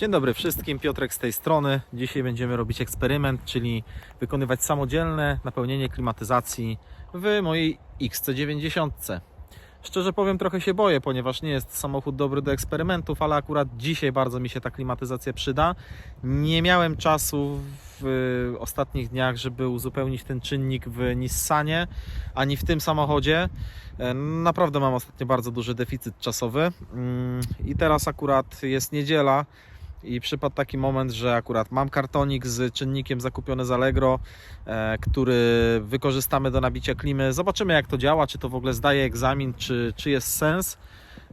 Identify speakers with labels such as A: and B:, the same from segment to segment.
A: Dzień dobry wszystkim, Piotrek z tej strony. Dzisiaj będziemy robić eksperyment, czyli wykonywać samodzielne napełnienie klimatyzacji w mojej XC90. Szczerze powiem, trochę się boję, ponieważ nie jest samochód dobry do eksperymentów, ale akurat dzisiaj bardzo mi się ta klimatyzacja przyda. Nie miałem czasu w ostatnich dniach, żeby uzupełnić ten czynnik w Nissanie, ani w tym samochodzie. E, Naprawdę mam ostatnio bardzo duży deficyt czasowy Mm, i teraz akurat jest niedziela i przypadł taki moment, że akurat mam kartonik z czynnikiem zakupiony z Allegro, e, który wykorzystamy do nabicia klimy. Zobaczymy jak to działa, czy to w ogóle zdaje egzamin, czy, czy jest sens.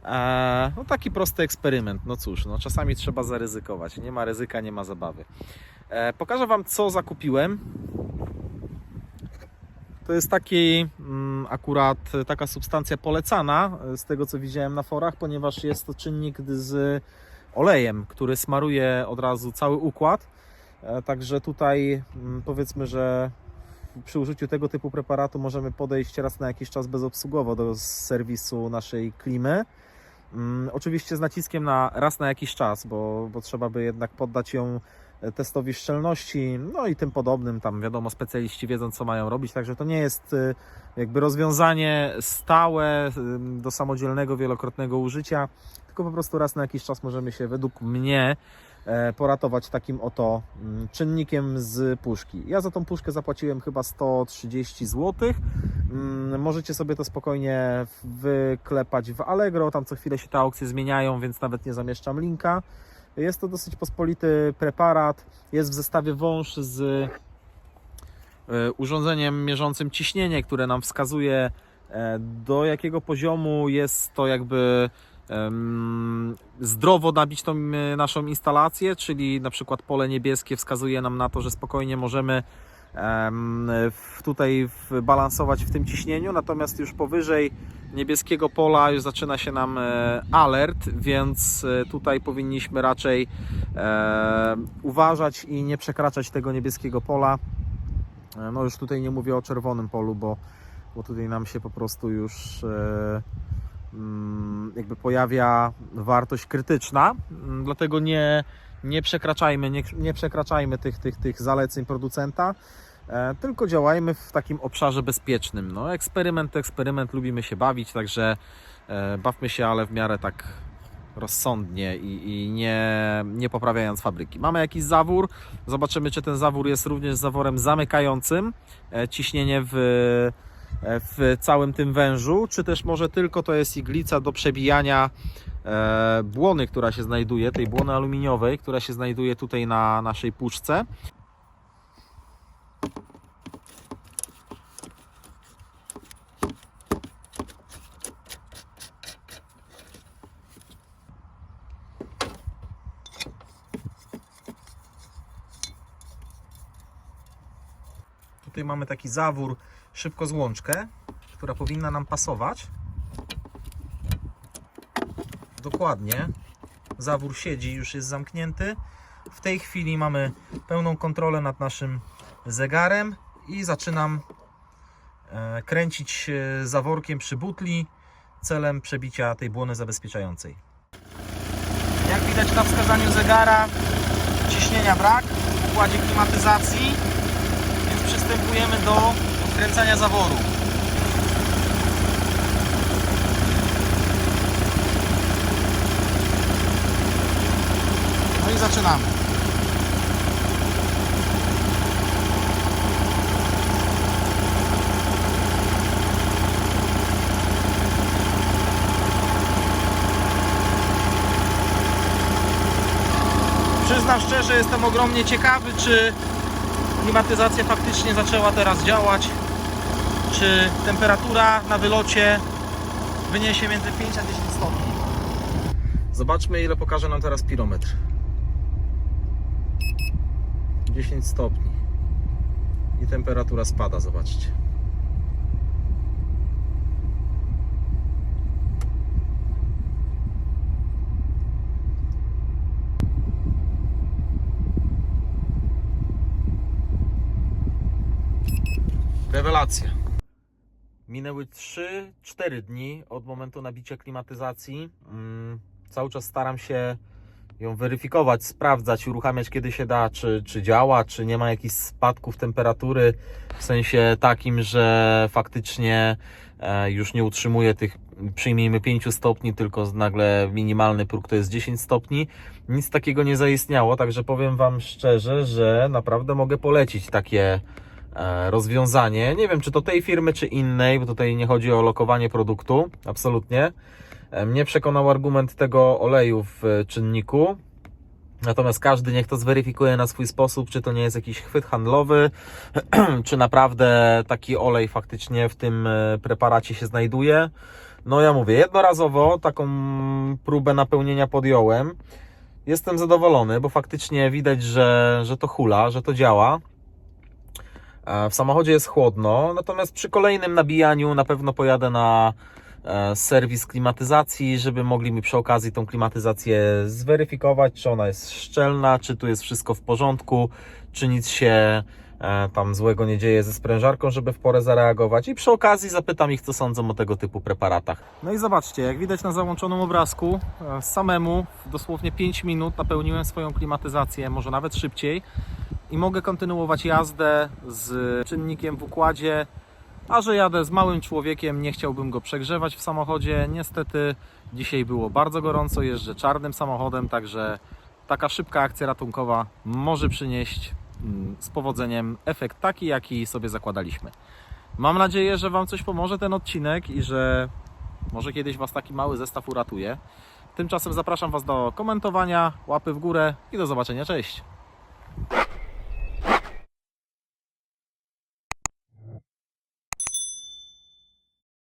A: E, No taki prosty eksperyment. No cóż, no czasami trzeba zaryzykować. Nie ma ryzyka, nie ma zabawy. E, Pokażę Wam co zakupiłem. To jest taki mm, akurat taka substancja polecana z tego co widziałem na forach, ponieważ jest to czynnik z olejem, który smaruje od razu cały układ. E, Także tutaj mm, powiedzmy, że przy użyciu tego typu preparatu możemy podejść raz na jakiś czas bezobsługowo do serwisu naszej klimy. Mm, Oczywiście z naciskiem na raz na jakiś czas, bo, bo trzeba by jednak poddać ją testowi szczelności, no i tym podobnym. Tam wiadomo, specjaliści wiedzą, co mają robić, także to nie jest e, jakby rozwiązanie stałe e, do samodzielnego, wielokrotnego użycia, tylko po prostu raz na jakiś czas możemy się według mnie e, poratować takim oto mm, czynnikiem z puszki. Ja za tą puszkę zapłaciłem chyba 130 zł. Mm, Możecie sobie to spokojnie wyklepać w Allegro, tam co chwilę się te aukcje zmieniają, więc nawet nie zamieszczam linka. Jest to dosyć pospolity preparat. Jest w zestawie wąż z e, urządzeniem mierzącym ciśnienie, które nam wskazuje e, do jakiego poziomu jest to jakby zdrowo nabić tą e, naszą instalację, czyli na przykład pole niebieskie wskazuje nam na to, że spokojnie możemy tutaj balansować w tym ciśnieniu, natomiast już powyżej niebieskiego pola już zaczyna się nam e, alert, więc e, tutaj powinniśmy raczej e, uważać i nie przekraczać tego niebieskiego pola. No już tutaj nie mówię o czerwonym polu, bo, bo tutaj nam się po prostu już mm, jakby pojawia wartość krytyczna, Mm, dlatego nie, nie przekraczajmy, nie, nie przekraczajmy tych, tych, tych zaleceń producenta, tylko działajmy w takim obszarze bezpiecznym. No, eksperyment to eksperyment, lubimy się bawić, także e, bawmy się, ale w miarę tak rozsądnie i, i nie, nie poprawiając fabryki. Mamy jakiś zawór, zobaczymy czy ten zawór jest również zaworem zamykającym e, ciśnienie w, e, w całym tym wężu, czy też może tylko to jest iglica do przebijania e, błony, która się znajduje, tej błony aluminiowej, która się znajduje tutaj na naszej puszce. Tutaj mamy taki zawór, szybko złączkę, która powinna nam pasować. Dokładnie. Zawór siedzi, już jest zamknięty. W tej chwili mamy pełną kontrolę nad naszym zegarem i zaczynam e, kręcić zaworkiem przy butli celem przebicia tej błony zabezpieczającej. Jak widać na wskazaniu zegara ciśnienia brak w układzie klimatyzacji, przystępujemy do odkręcania zaworu. No i zaczynamy. Przyznam szczerze, jestem ogromnie ciekawy, czy klimatyzacja faktycznie zaczęła teraz działać. Czy temperatura na wylocie wyniesie między 5 a 10 stopni. Zobaczmy, ile pokaże nam teraz pirometr. 10 stopni. I temperatura spada, zobaczcie. Rewelacja. Minęły 3-4 dni od momentu nabicia klimatyzacji. Mm, Cały czas staram się ją weryfikować, sprawdzać, uruchamiać kiedy się da, czy, czy działa, czy nie ma jakichś spadków temperatury w sensie takim, że faktycznie e, już nie utrzymuje tych przyjmijmy 5 stopni, tylko nagle minimalny próg to jest 10 stopni. Nic takiego nie zaistniało, także powiem Wam szczerze, że naprawdę mogę polecić takie rozwiązanie. Nie wiem, czy to tej firmy, czy innej, bo tutaj nie chodzi o lokowanie produktu, absolutnie. E, Mnie przekonał argument tego oleju w e, czynniku. Natomiast każdy niech to zweryfikuje na swój sposób, czy to nie jest jakiś chwyt handlowy, czy naprawdę taki olej faktycznie w tym e, preparacie się znajduje. No ja mówię, jednorazowo taką próbę napełnienia podjąłem. Jestem zadowolony, bo faktycznie widać, że, że to hula, że to działa. W samochodzie jest chłodno, natomiast przy kolejnym nabijaniu na pewno pojadę na e, serwis klimatyzacji, żeby mogli mi przy okazji tą klimatyzację zweryfikować, czy ona jest szczelna, czy tu jest wszystko w porządku, czy nic się e, tam złego nie dzieje ze sprężarką, żeby w porę zareagować. I przy okazji zapytam ich, co sądzą o tego typu preparatach. No i zobaczcie, jak widać na załączonym obrazku, e, samemu dosłownie 5 minut napełniłem swoją klimatyzację, może nawet szybciej i mogę kontynuować jazdę z czynnikiem w układzie. A że jadę z małym człowiekiem, nie chciałbym go przegrzewać w samochodzie. Niestety dzisiaj było bardzo gorąco, jeżdżę czarnym samochodem, także taka szybka akcja ratunkowa może przynieść mm, z powodzeniem efekt taki, jaki sobie zakładaliśmy. Mam nadzieję, że Wam coś pomoże ten odcinek i że może kiedyś Was taki mały zestaw uratuje. Tymczasem zapraszam Was do komentowania, łapy w górę i do zobaczenia. Cześć!